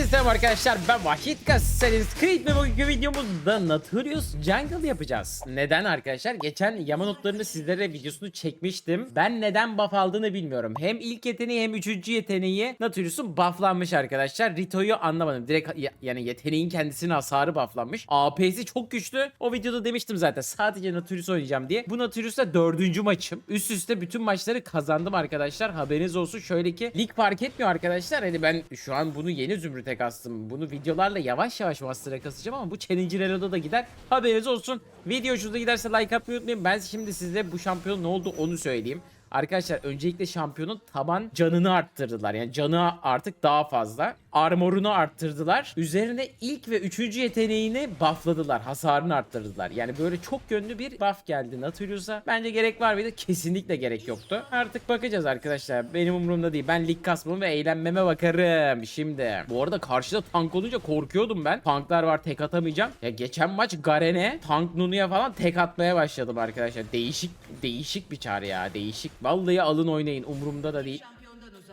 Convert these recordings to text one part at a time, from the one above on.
Herkese selam arkadaşlar ben Vahit Gasseriz Creed ve bugünkü videomuzda Nautilus Jungle yapacağız. Neden arkadaşlar? Geçen Yamanotlarını sizlere videosunu çekmiştim. Ben neden buff aldığını bilmiyorum. Hem ilk yeteneği hem üçüncü yeteneği Nautilus'un bufflanmış arkadaşlar. Rito'yu anlamadım. Direkt ya- yani yeteneğin kendisine hasarı bufflanmış. AP'si çok güçlü. O videoda demiştim zaten sadece Nautilus oynayacağım diye. Bu Nautilus'ta dördüncü maçım. Üst üste bütün maçları kazandım arkadaşlar. Haberiniz olsun. Şöyle ki lig fark etmiyor arkadaşlar. Hani ben şu an bunu yeni zümrüte kastım. Bunu videolarla yavaş yavaş master'a kasacağım ama bu Challenger Elo'da da gider. Haberiniz olsun. Video hoşunuza giderse like atmayı unutmayın. Ben şimdi size bu şampiyon ne oldu onu söyleyeyim. Arkadaşlar öncelikle şampiyonun taban canını arttırdılar. Yani canı artık daha fazla. Armorunu arttırdılar. Üzerine ilk ve üçüncü yeteneğini buffladılar. Hasarını arttırdılar. Yani böyle çok yönlü bir buff geldi Nautilus'a. Bence gerek var mıydı? Kesinlikle gerek yoktu. Artık bakacağız arkadaşlar. Benim umurumda değil. Ben lig kasmamı ve eğlenmeme bakarım. Şimdi. Bu arada karşıda tank olunca korkuyordum ben. Tanklar var tek atamayacağım. Ya geçen maç Garen'e, Tank Nunu'ya falan tek atmaya başladım arkadaşlar. Değişik değişik bir çar ya. Değişik. Vallahi alın oynayın. Umurumda da değil.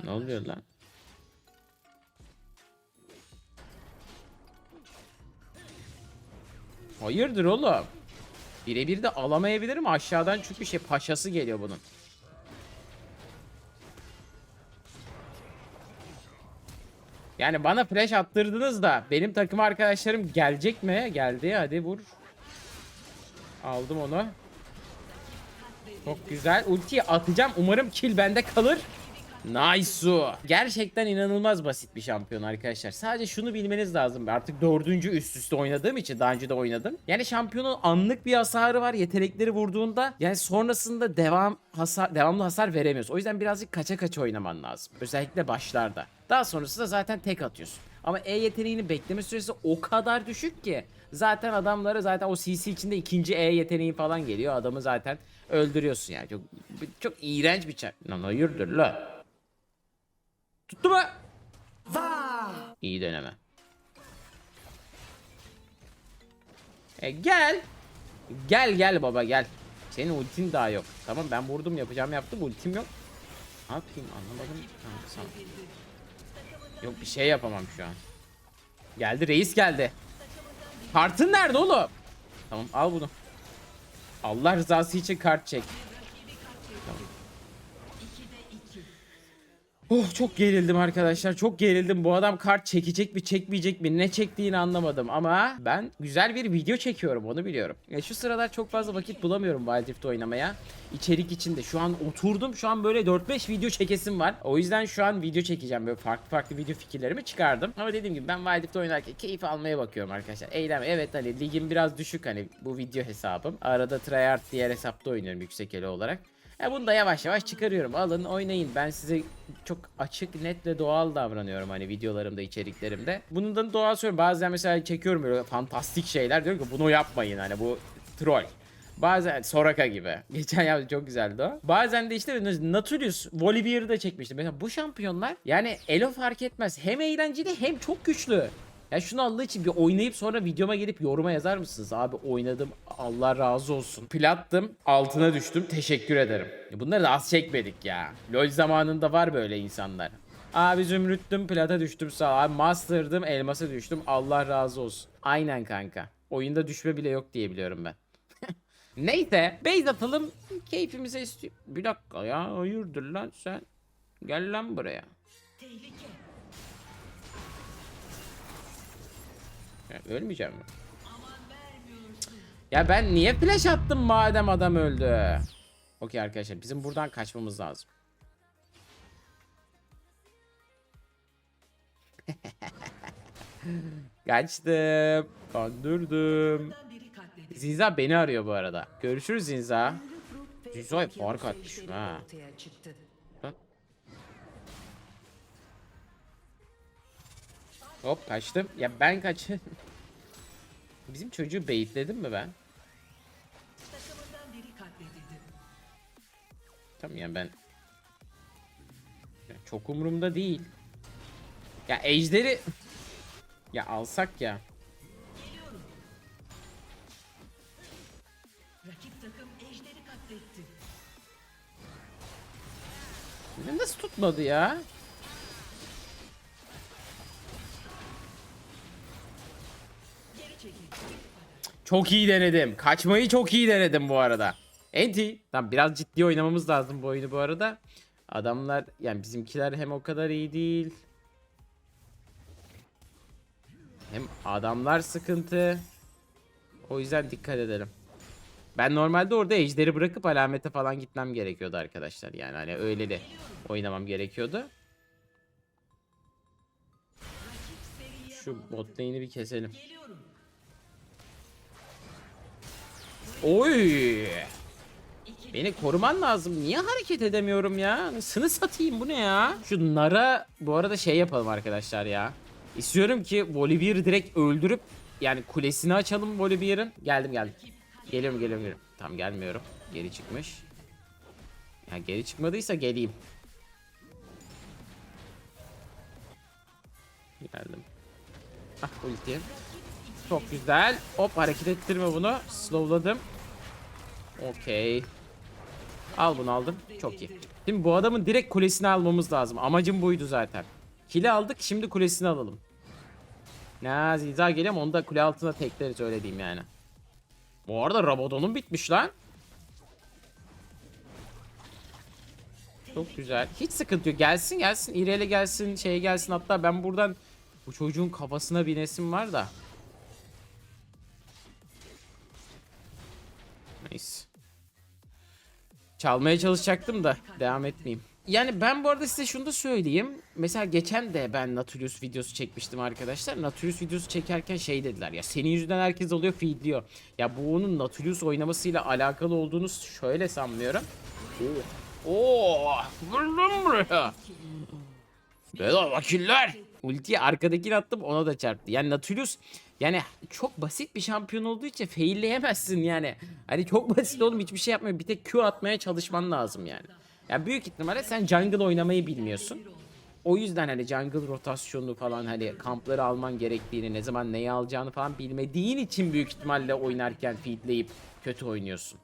Ne oluyor lan? Hayırdır oğlum? Birebir de alamayabilirim aşağıdan çünkü şey paşası geliyor bunun. Yani bana flash attırdınız da benim takım arkadaşlarım gelecek mi? Geldi hadi vur. Aldım onu. Çok güzel. Ultiyi atacağım. Umarım kill bende kalır. Nice. Gerçekten inanılmaz basit bir şampiyon arkadaşlar. Sadece şunu bilmeniz lazım. Artık dördüncü üst üste oynadığım için daha önce de oynadım. Yani şampiyonun anlık bir hasarı var. Yetenekleri vurduğunda yani sonrasında devam hasar, devamlı hasar veremiyorsun. O yüzden birazcık kaça kaça oynaman lazım. Özellikle başlarda. Daha sonrasında zaten tek atıyorsun. Ama E yeteneğinin bekleme süresi o kadar düşük ki zaten adamları zaten o CC içinde ikinci E yeteneği falan geliyor. Adamı zaten öldürüyorsun yani. Çok çok iğrenç bir çar. Lan hayırdır la? Tuttu mu? İyi deneme. E gel. Gel gel baba gel. Senin ultin daha yok. Tamam ben vurdum yapacağım yaptım ultim yok. Ne yapayım anlamadım. Sana. Yok bir şey yapamam şu an. Geldi reis geldi. Kartın nerede oğlum? Tamam al bunu. Allah rızası için kart çek. Oh çok gerildim arkadaşlar. Çok gerildim. Bu adam kart çekecek mi çekmeyecek mi ne çektiğini anlamadım. Ama ben güzel bir video çekiyorum onu biliyorum. Ya şu sıralar çok fazla vakit bulamıyorum Wild Rift oynamaya. İçerik içinde. Şu an oturdum. Şu an böyle 4-5 video çekesim var. O yüzden şu an video çekeceğim. Böyle farklı farklı video fikirlerimi çıkardım. Ama dediğim gibi ben Wild Rift oynarken keyif almaya bakıyorum arkadaşlar. Eylem. Evet hani ligim biraz düşük hani bu video hesabım. Arada tryhard diğer hesapta oynuyorum yüksek elo olarak. Ya bunu da yavaş yavaş çıkarıyorum. Alın oynayın. Ben size çok açık, net ve doğal davranıyorum hani videolarımda, içeriklerimde. Bunu da doğal söylüyorum. Bazen mesela çekiyorum böyle fantastik şeyler. Diyorum ki bunu yapmayın hani bu troll. Bazen Soraka gibi. Geçen yaptım çok güzeldi o. Bazen de işte Nautilus, Volibear'ı da çekmiştim. Mesela bu şampiyonlar yani Elo fark etmez. Hem eğlenceli hem çok güçlü. Ya şunu Allah için bir oynayıp sonra videoma gelip yoruma yazar mısınız? Abi oynadım Allah razı olsun. Plattım altına düştüm teşekkür ederim. Bunları da az çekmedik ya. LoL zamanında var böyle insanlar. Abi zümrüttüm plata düştüm sağ. Abi master'dım elmasa düştüm Allah razı olsun. Aynen kanka. Oyunda düşme bile yok diye biliyorum ben. Neyse base atalım keyfimize istiyor. Bir dakika ya hayırdır lan sen. Gel lan buraya. Ya, ölmeyeceğim mi? Ya ben niye flash attım madem adam öldü? Okey arkadaşlar bizim buradan kaçmamız lazım. Kaçtım. Kandırdım. Zinza beni arıyor bu arada. Görüşürüz Zinza. Zinza'ya fark atmış ha. Hop kaçtım. Ya ben kaç... Bizim çocuğu baitledim mi ben? Tamam yani ben... Ya çok umurumda değil. Ya ejderi... ya alsak ya. Rakip takım ejderi katletti. Nasıl tutmadı ya? Çok iyi denedim. Kaçmayı çok iyi denedim bu arada. Enti. Tamam biraz ciddi oynamamız lazım bu oyunu bu arada. Adamlar yani bizimkiler hem o kadar iyi değil. Hem adamlar sıkıntı. O yüzden dikkat edelim. Ben normalde orada ejderi bırakıp alamete falan gitmem gerekiyordu arkadaşlar. Yani hani öyle de oynamam gerekiyordu. Şu bot lane'i bir keselim. Oy! Beni koruman lazım. Niye hareket edemiyorum ya? Sını satayım bu ne ya? Şu Nara bu arada şey yapalım arkadaşlar ya. İstiyorum ki Volibear'ı direkt öldürüp yani kulesini açalım Volibear'ın. Geldim geldim. Geliyorum geliyorum geliyorum. Tam gelmiyorum. Geri çıkmış. Ya geri çıkmadıysa geleyim. Geldim. Ah ulti. Çok güzel. Hop hareket ettirme bunu. Slowladım. Okey. Al bunu aldım. Çok iyi. Şimdi bu adamın direkt kulesini almamız lazım. Amacım buydu zaten. Kili aldık şimdi kulesini alalım. Ne Ziza geliyor ama onu da kule altına tekleriz öyle diyeyim yani. Bu arada Rabadon'un bitmiş lan. Çok güzel. Hiç sıkıntı yok. Gelsin gelsin. İrele gelsin. Şey gelsin. Hatta ben buradan bu çocuğun kafasına binesim var da. Neyse. Çalmaya çalışacaktım da devam etmeyeyim. Yani ben bu arada size şunu da söyleyeyim. Mesela geçen de ben Nautilus videosu çekmiştim arkadaşlar. Nautilus videosu çekerken şey dediler ya senin yüzünden herkes alıyor feedliyor. Ya bu onun Nautilus oynamasıyla alakalı olduğunu şöyle sanmıyorum. Oo, Oo, vur lan buraya. Bela vakiller. Ultiyi arkadakini attım ona da çarptı. Yani Nautilus yani çok basit bir şampiyon olduğu için failleyemezsin yani. Hani çok basit oğlum hiçbir şey yapmıyor. Bir tek Q atmaya çalışman lazım yani. Ya büyük ihtimalle sen jungle oynamayı bilmiyorsun. O yüzden hani jungle rotasyonu falan hani kampları alman gerektiğini, ne zaman neyi alacağını falan bilmediğin için büyük ihtimalle oynarken feedleyip kötü oynuyorsun.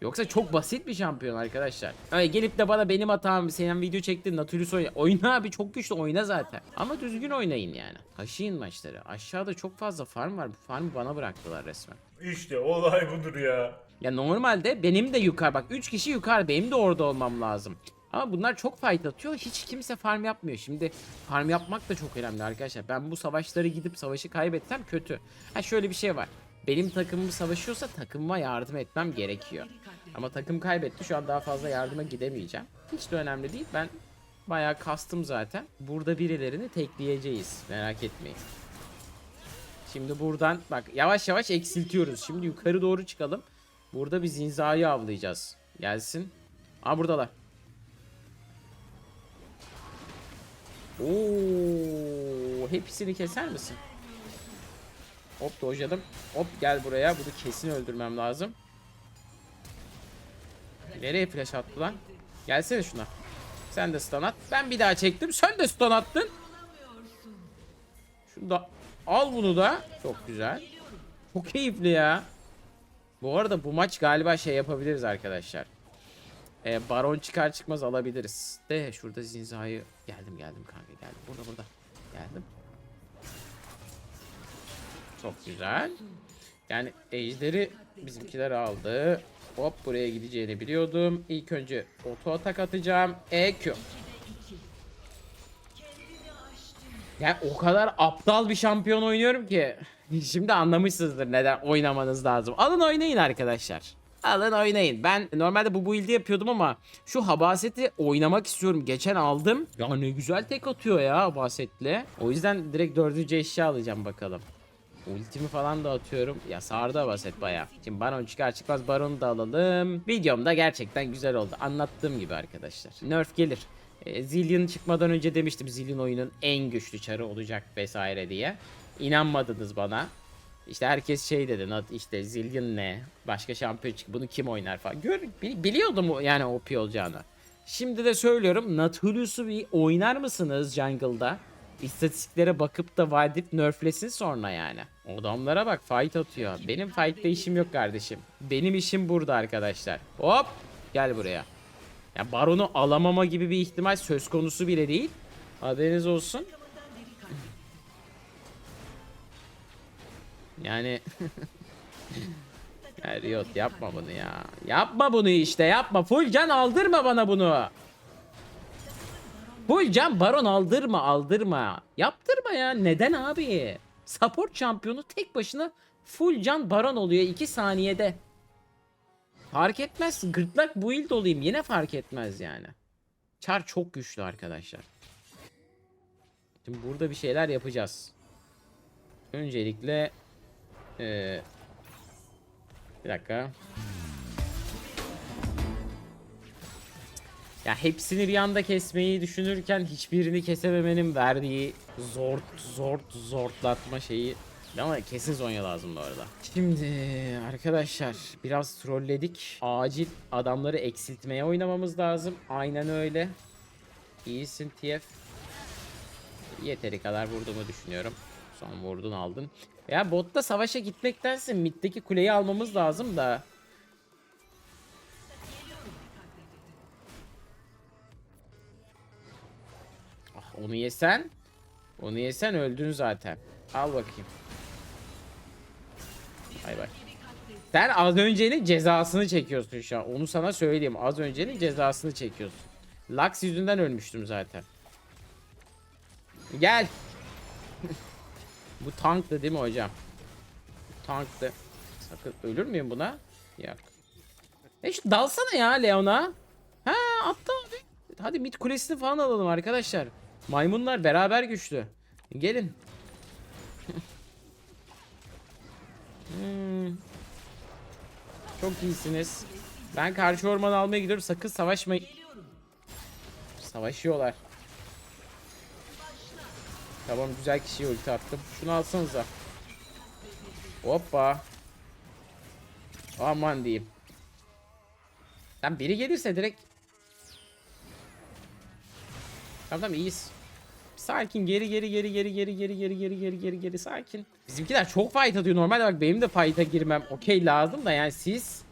Yoksa çok basit bir şampiyon arkadaşlar. Öyle gelip de bana benim hatam senin video çektin Nautilus oyna. Oyna abi çok güçlü oyna zaten. Ama düzgün oynayın yani. Taşıyın maçları. Aşağıda çok fazla farm var. Bu farmı bana bıraktılar resmen. İşte olay budur ya. Ya normalde benim de yukarı bak 3 kişi yukarı benim de orada olmam lazım. Ama bunlar çok fight atıyor. Hiç kimse farm yapmıyor. Şimdi farm yapmak da çok önemli arkadaşlar. Ben bu savaşları gidip savaşı kaybetsem kötü. Ha şöyle bir şey var. Benim takımım savaşıyorsa takımıma yardım etmem gerekiyor. Ama takım kaybetti. Şu an daha fazla yardıma gidemeyeceğim. Hiç de önemli değil. Ben bayağı kastım zaten. Burada birilerini tekleyeceğiz. Merak etmeyin. Şimdi buradan bak yavaş yavaş eksiltiyoruz. Şimdi yukarı doğru çıkalım. Burada bir zinzayı avlayacağız. Gelsin. Aa buradalar. Oo, hepsini keser misin? Hop dojladım. Hop gel buraya. Bunu kesin öldürmem lazım. Nereye flash attı lan? Gelsene şuna. Sen de stun at. Ben bir daha çektim. Sen de stun attın. Şunu da al bunu da. Çok güzel. Çok keyifli ya. Bu arada bu maç galiba şey yapabiliriz arkadaşlar. Ee, baron çıkar çıkmaz alabiliriz. De şurada zinzayı geldim geldim kanka geldim. Burada burada. Geldim. Çok güzel. Yani ejderi bizimkiler aldı. Hop buraya gideceğini biliyordum. İlk önce oto atak atacağım. EQ. Yani o kadar aptal bir şampiyon oynuyorum ki. Şimdi anlamışsınızdır neden oynamanız lazım. Alın oynayın arkadaşlar. Alın oynayın. Ben normalde bu build'i yapıyordum ama şu Habaset'i oynamak istiyorum. Geçen aldım. Ya ne güzel tek atıyor ya Habaset'le. O yüzden direkt dördüncü eşya alacağım bakalım. Ultimi falan da atıyorum. Ya sardı Habaset baya. Şimdi Baron çıkar çıkmaz Baron'u da alalım. Videom da gerçekten güzel oldu. Anlattığım gibi arkadaşlar. Nerf gelir. E, Zillion çıkmadan önce demiştim Zillion oyunun en güçlü çarı olacak vesaire diye. İnanmadınız bana. İşte herkes şey dedi "Nat- işte Zillion ne? Başka şampiyon çık bunu kim oynar falan. Gör, bi- biliyordum yani OP olacağını. Şimdi de söylüyorum Nautilus'u bir oynar mısınız jungle'da? İstatistiklere bakıp da Valdip nerflesin sonra yani. Adamlara bak fight atıyor. Benim fight'ta işim yok kardeşim. Benim işim burada arkadaşlar. Hop gel buraya. Ya baronu alamama gibi bir ihtimal söz konusu bile değil. Haberiniz olsun. Yani ya Riot yapma bunu ya. Yapma bunu işte yapma. Full can aldırma bana bunu. Full can baron aldırma aldırma. Yaptırma ya. Neden abi? Support şampiyonu tek başına full can baron oluyor 2 saniyede. Fark etmez. Gırtlak build olayım yine fark etmez yani. Char çok güçlü arkadaşlar. Şimdi burada bir şeyler yapacağız. Öncelikle eee bir dakika. Ya hepsini bir anda kesmeyi düşünürken hiçbirini kesememenin verdiği zort zort zortlatma şeyi ama kesin Zonya lazım bu arada. Şimdi arkadaşlar biraz trolledik. Acil adamları eksiltmeye oynamamız lazım. Aynen öyle. İyisin TF. Yeteri kadar vurduğumu düşünüyorum. Son vurdun aldın. Ya botta savaşa gitmektense middeki kuleyi almamız lazım da. Onu yesen. Onu yesen öldün zaten. Al bakayım. Bay bay. Sen az öncenin cezasını çekiyorsun şu an. Onu sana söyleyeyim. Az öncenin cezasını çekiyorsun. Lux yüzünden ölmüştüm zaten. Gel. Bu tanktı değil mi hocam? Tanktı. Sakın ölür müyüm buna? Yok. E şu dalsana ya Leon'a. Ha attı abi. Hadi mid kulesini falan alalım arkadaşlar. Maymunlar beraber güçlü. Gelin. Hmm. Çok iyisiniz. Ben karşı ormanı almaya gidiyorum. Sakın savaşmayın. Savaşıyorlar. Tamam güzel kişiye ulti attım. Şunu alsanıza. Hoppa. Aman diyeyim. Lan biri gelirse direkt Tamam tamam iyiyiz. Sakin geri geri geri geri geri geri geri geri geri geri geri sakin. Bizimkiler çok fight atıyor. Normalde bak benim de fight'a girmem okey lazım da yani siz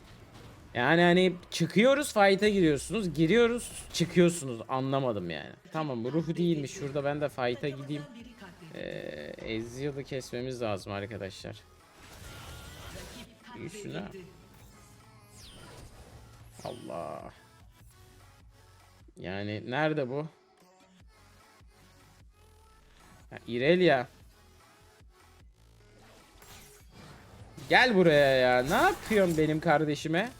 yani hani çıkıyoruz fight'a giriyorsunuz. Giriyoruz çıkıyorsunuz. Anlamadım yani. Tamam bu ruhu değilmiş. Şurada ben de fight'a gideyim. Ee, Ezreal'ı kesmemiz lazım arkadaşlar. Katledildi. Allah. Yani nerede bu? Ha, İrelia. Gel buraya ya. Ne yapıyorsun benim kardeşime?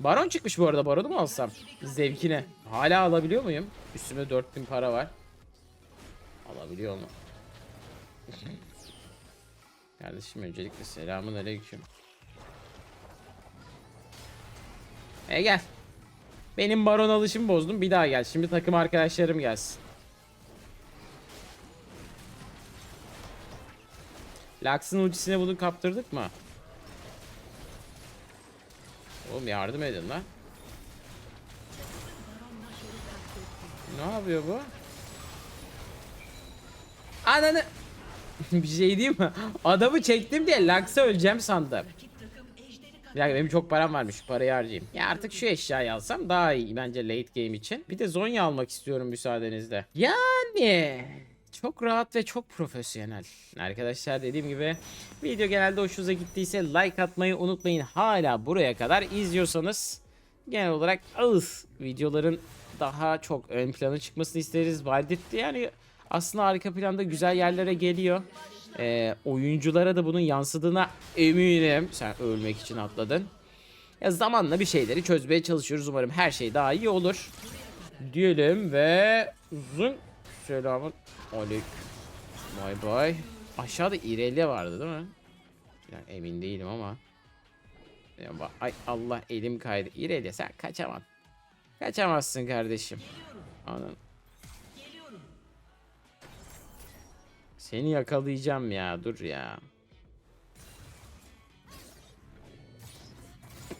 Baron çıkmış bu arada. Baronu mu alsam? Zevkine. Hala alabiliyor muyum? Üstüme 4000 para var. Alabiliyor mu? Kardeşim öncelikle selamun aleyküm. E gel. Benim baron alışımı bozdum. Bir daha gel. Şimdi takım arkadaşlarım gelsin. Lux'ın ultisine bunu kaptırdık mı? Oğlum yardım edin lan. Ne yapıyor bu? Ananı bir şey diyeyim mi? Adamı çektim diye Lux'a öleceğim sandım. Bir benim çok param varmış. Şu parayı harcayayım. Ya artık şu eşyayı alsam daha iyi bence late game için. Bir de Zonya almak istiyorum müsaadenizle. Yani çok rahat ve çok profesyonel. Arkadaşlar dediğim gibi video genelde hoşunuza gittiyse like atmayı unutmayın. Hala buraya kadar izliyorsanız genel olarak ağız videoların daha çok ön plana çıkmasını isteriz. Valdirt'te yani aslında arka planda güzel yerlere geliyor. Ee, oyunculara da bunun yansıdığına eminim. Sen ölmek için atladın. Ya zamanla bir şeyleri çözmeye çalışıyoruz. Umarım her şey daha iyi olur. Diyelim ve uzun selamun aleyküm. Bay bay. Aşağıda İrelia vardı değil mi? Yani emin değilim ama. Ya Ay Allah elim kaydı. İrelia sen kaçamam. Kaçamazsın kardeşim. Geliyorum. Seni yakalayacağım ya. Dur ya.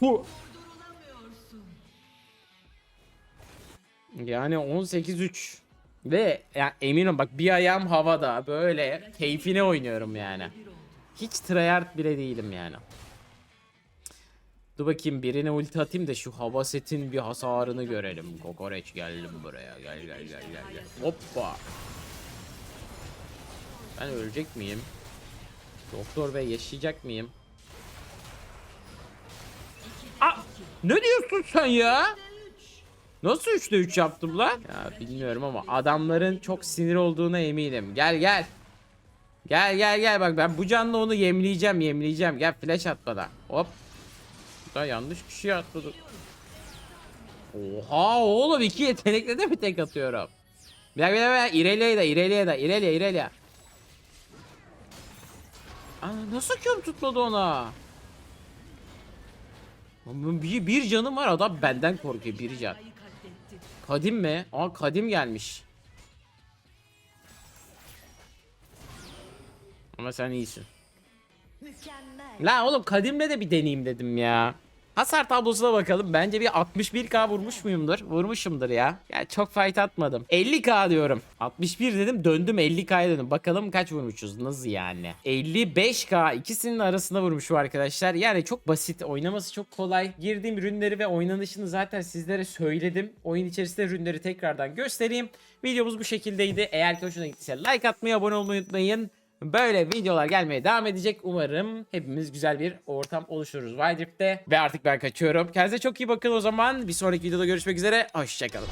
Durulamıyorsun. Yani 18-3. Ve ya eminim bak bir ayağım havada böyle keyfine oynuyorum yani. Hiç tryhard bile değilim yani. Dur bakayım birine ulti atayım da şu hava setin bir hasarını görelim. Kokoreç geldim buraya. Gel gel gel gel gel. Hoppa. Ben ölecek miyim? Doktor bey yaşayacak mıyım? Aa, ne diyorsun sen ya? Nasıl 3'te 3 yaptım lan? Ya bilmiyorum ama adamların çok sinir olduğuna eminim. Gel gel. Gel gel gel bak ben bu canlı onu yemleyeceğim yemleyeceğim. Gel flash at bana. Hop. Da yanlış şey atladım. Oha oğlum iki yetenekle de mi tek atıyorum? Bir dakika bir dakika. İrelia'yı da İrelia da İrelia İrelia. Aa, nasıl küm tutmadı ona? Bir, bir canım var adam benden korkuyor bir can. Kadim mi? Aa kadim gelmiş. Ama sen iyisin. Mükemmel. La oğlum kadimle de bir deneyeyim dedim ya. Hasar tablosuna bakalım. Bence bir 61k vurmuş muyumdur? Vurmuşumdur ya. Ya çok fight atmadım. 50k diyorum. 61 dedim döndüm 50k'ya dedim. Bakalım kaç vurmuşuz? Nasıl yani? 55k ikisinin arasında vurmuşum arkadaşlar. Yani çok basit. Oynaması çok kolay. Girdiğim ürünleri ve oynanışını zaten sizlere söyledim. Oyun içerisinde ürünleri tekrardan göstereyim. Videomuz bu şekildeydi. Eğer ki hoşuna gittiyse like atmayı, abone olmayı unutmayın. Böyle videolar gelmeye devam edecek. Umarım hepimiz güzel bir ortam oluştururuz Wild Rift'te. Ve artık ben kaçıyorum. Kendinize çok iyi bakın o zaman. Bir sonraki videoda görüşmek üzere. Hoşçakalın.